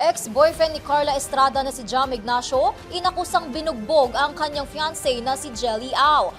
Ex-boyfriend ni Carla Estrada na si Jam Ignacio, inakusang binugbog ang kanyang fiancé na si Jelly Au.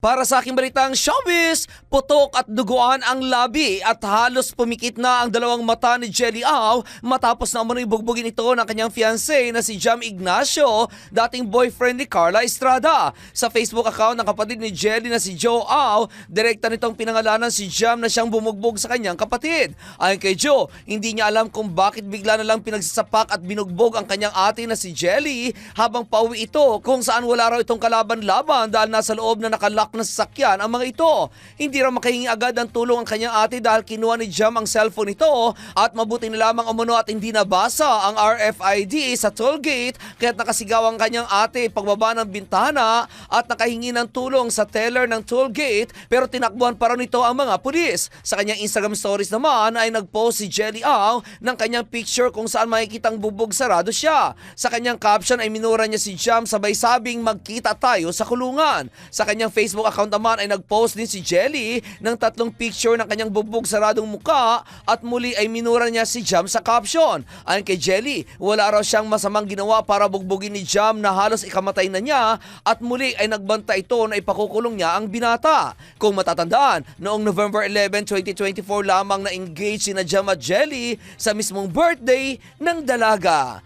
Para sa aking balitang showbiz, putok at duguan ang labi at halos pumikit na ang dalawang mata ni Jelly Au matapos na umano'y bugbugin ito ng kanyang fiancé na si Jam Ignacio, dating boyfriend ni Carla Estrada. Sa Facebook account ng kapatid ni Jelly na si Joe Au, direkta nitong pinangalanan si Jam na siyang bumugbog sa kanyang kapatid. Ayon kay Joe, hindi niya alam kung bakit bigla na lang pinagsasapak at binugbog ang kanyang ate na si Jelly habang pauwi ito kung saan wala raw itong kalaban-laban dahil nasa loob na nakalak na sasakyan ang mga ito. Hindi raw makahingi agad ng tulong ang kanyang ate dahil kinuha ni Jam ang cellphone nito at mabuti na lamang umuno at hindi nabasa ang RFID sa tollgate kaya't nakasigaw ang kanyang ate pagbaba ng bintana at nakahingi ng tulong sa teller ng tollgate pero tinakbuhan pa raw nito ang mga pulis. Sa kanyang Instagram stories naman ay nagpost si Jelly Ang ng kanyang picture kung saan makikitang bubog sarado siya. Sa kanyang caption ay minura niya si Jam sabay sabing magkita tayo sa kulungan. Sa kanyang Facebook account naman ay nagpost din si Jelly ng tatlong picture ng kanyang bubog saradong muka at muli ay minura niya si Jam sa caption. Ayon kay Jelly, wala raw siyang masamang ginawa para bugbugin ni Jam na halos ikamatay na niya at muli ay nagbanta ito na ipakukulong niya ang binata. Kung matatandaan, noong November 11, 2024 lamang na engage si na Jam at Jelly sa mismong birthday ng dalaga.